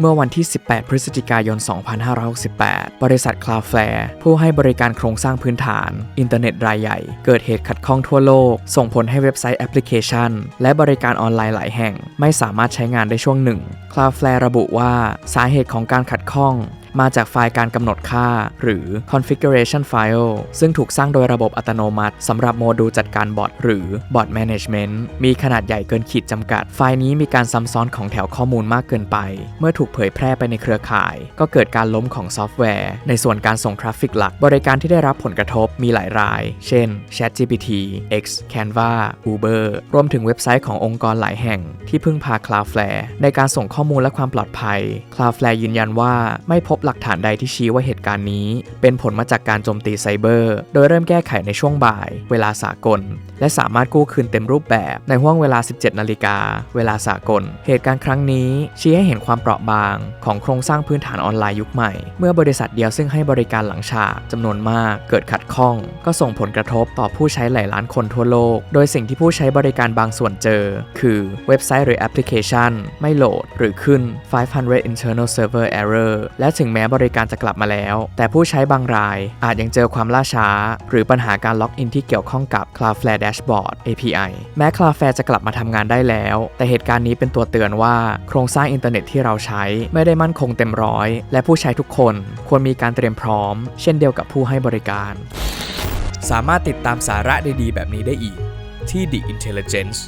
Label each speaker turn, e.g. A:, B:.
A: เมื่อวันที่ 18 พฤศจิกายน 2568 บริษัท Cloudflare ผู้ให้บริการโครงสร้างพื้นฐาน อินเทอร์เน็ตรายใหญ่ เกิดเหตุขัดข้องทั่วโลก ส่งผลให้เว็บไซต์แอปพลิเคชัน และบริการออนไลน์หลายแห่ง ไม่สามารถใช้งานได้ช่วงหนึ่ง Cloudflare ระบุว่าสาเหตุของการขัดข้อง มาจากไฟล์การกำหนดค่า หรือ configuration file ซึ่งถูกสร้างโดยระบบอัตโนมัติสำหรับโมดูลจัดการบอทหรือ bot management มีขนาดใหญ่เกินขีดจำกัด ไฟล์นี้มีการซ้ำซ้อนของแถวข้อมูลมากเกินไป เมื่อถูกเผยแพร่ไปในเครือข่าย ก็เกิดการล้มของซอฟต์แวร์ ในส่วนการส่งทราฟฟิกหลัก บริการที่ได้รับผลกระทบมีหลายราย เช่น ChatGPT X Canva Uber รวมถึงเว็บไซต์ขององค์กรหลายแห่ง ที่พึ่งพา Cloudflare ในการส่งข้อมูลและความปลอดภัย Cloudflare ยืนยันว่าไม่พบบหลักฐานใดที่ชี้ว่าเหตุการณ์นี้ เป็นผลมาจากการโจมตีไซเบอร์ โดยเริ่มแก้ไขในช่วงบ่าย เวลาสากล และสามารถกู้คืนเต็มรูปแบบในห่วงเวลา 17 นาฬิกา เวลาสากล เหตุการณ์ครั้งนี้ ชี้ให้เห็นความเปราะบาง ของโครงสร้างพื้นฐานออนไลน์ยุคใหม่ เมื่อบริษัทเดียวซึ่งให้บริการหลังฉากจำนวนมาก เกิดขัดข้อง ก็ส่งผลกระทบต่อผู้ใช้หลายล้านคนทั่วโลก โดยสิ่งที่ผู้ใช้บริการบางส่วนเจอ คือเว็บไซต์หรือแอปพลิเคชัน ไม่โหลด หรือขึ้น 500 internal server error และถึงแม้บริการจะกลับมาแล้ว แต่ผู้ใช้บางรายอาจยังเจอความล่าช้า หรือปัญหาการล็อกอินที่เกี่ยวข้องกับ Cloudflare Dashboard API แม้ Cloudflare จะกลับมาทำงานได้แล้ว แต่เหตุการณ์นี้เป็นตัวเตือนว่าโครงสร้างอินเทอร์เน็ตที่เราใช้ไม่ได้มั่นคงเต็มร้อย และผู้ใช้ทุกคนควรมีการเตรียมพร้อม เช่นเดียวกับผู้ให้บริการ
B: สามารถติดตามสาระดีๆ แบบนี้ได้อีกที่ The Intelligence